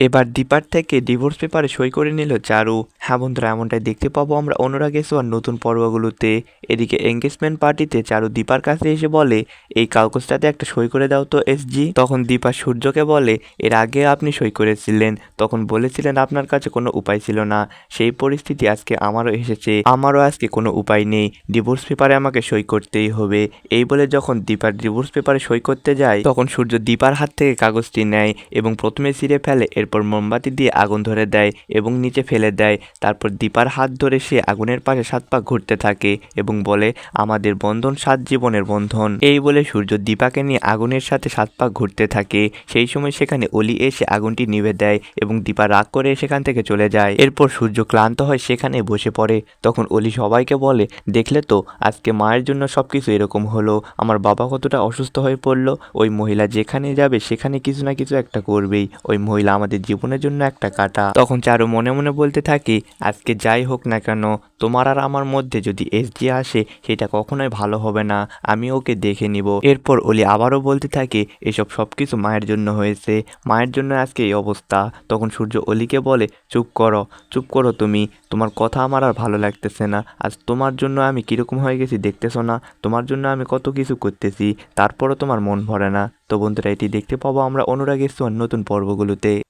এবার দীপার থেকে ডিভোর্স পেপারে সই করে নিল চারু। হ্যাঁ বন্ধুরা, এমনটাই দেখতে পাবো আমরা অনুরাগ এসোয়ার নতুন পর্বগুলোতে। এদিকে এঙ্গেজমেন্ট পার্টিতে চারু দীপার কাছে এসে বলে, এই কাগজটাতে একটা সই করে দাও তো এসজি তখন দীপা সূর্যকে বলে, এর আগে আপনি সই করেছিলেন। তখন বলেছিলেন, আপনার কাছে কোনো উপায় ছিল না। সেই পরিস্থিতি আজকে আমারও এসেছে। আমারও আজকে কোনো উপায় নেই। ডিভোর্স পেপারে আমাকে সই করতেই হবে। এই বলে যখন দীপার ডিভোর্স পেপারে সই করতে যায়, তখন সূর্য দীপার হাত থেকে কাগজটি নেয় এবং প্রথমে ছিঁড়ে ফেলে, এরপর মোমবাতি দিয়ে আগুন ধরে দেয় এবং নিচে ফেলে দেয়। তারপর দীপার হাত ধরে সে আগুনের পাশে সাত পাক ঘুরতে থাকে এবং বলে, আমাদের বন্ধন সাত জীবনের বন্ধন। এই বলে সূর্য দীপাকে নিয়ে আগুনের সাথে সাত পাক ঘুরতে থাকে। সেই সময় সেখানে অলি এসে আগুনটি নিভে দেয় এবং দীপা রাগ করে সেখান থেকে চলে যায়। এরপর সূর্য ক্লান্ত হয়, সেখানে বসে পড়ে। তখন অলি সবাইকে বলে, দেখলে তো, আজকে মায়ের জন্য সব কিছু এরকম হলো। আমার বাবা কতটা অসুস্থ হয়ে পড়ল। ওই মহিলা যেখানে যাবে, সেখানে কিছু না কিছু একটা করবেই। ওই মহিলা আমাদের জীবনের জন্য একটা কাটা। তখন চারু মনে মনে বলতে থাকি আজকে যাই হোক না কেন, তোমার আর আমার মধ্যে যদি এসজি আসে, সেটা কখনোই ভালো হবে না। আমি ওকে দেখে নিব। এরপর অলি আবারও বলতে থাকে, এসব সবকিছু মায়ের জন্য হয়েছে। মায়ের জন্য আজকে এই অবস্থা। তখন সূর্য অলিকে বলে, চুপ করো চুপ করো তুমি। তোমার কথা আমার আর ভালো লাগতেছে না। আজ তোমার জন্য আমি কীরকম হয়ে গেছি দেখতেছো না? তোমার জন্য আমি কত কিছু করতেছি, তারপরও তোমার মন ভরে না। তো বন্ধুরা, এটি দেখতে পাবো আমরা অনুরাগের সোয়ার নতুন পর্বগুলোতে।